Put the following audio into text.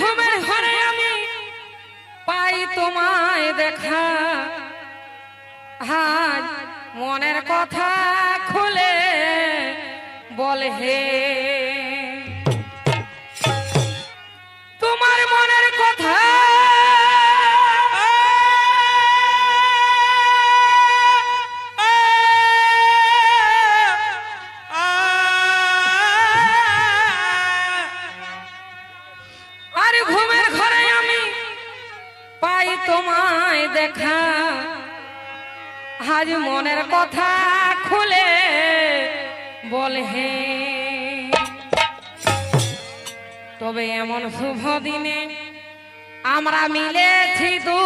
ঘুমের ঘরে আমি পাই তোমায় দেখা। আজ মনের কথা খুলে বলে হে ঘুমের ঘরে আমি পাই তোমায় দেখা। আজ মনের কথা খুলে বলে হে। তবে এমন শুভ দিনে আমরা মিলেছি দু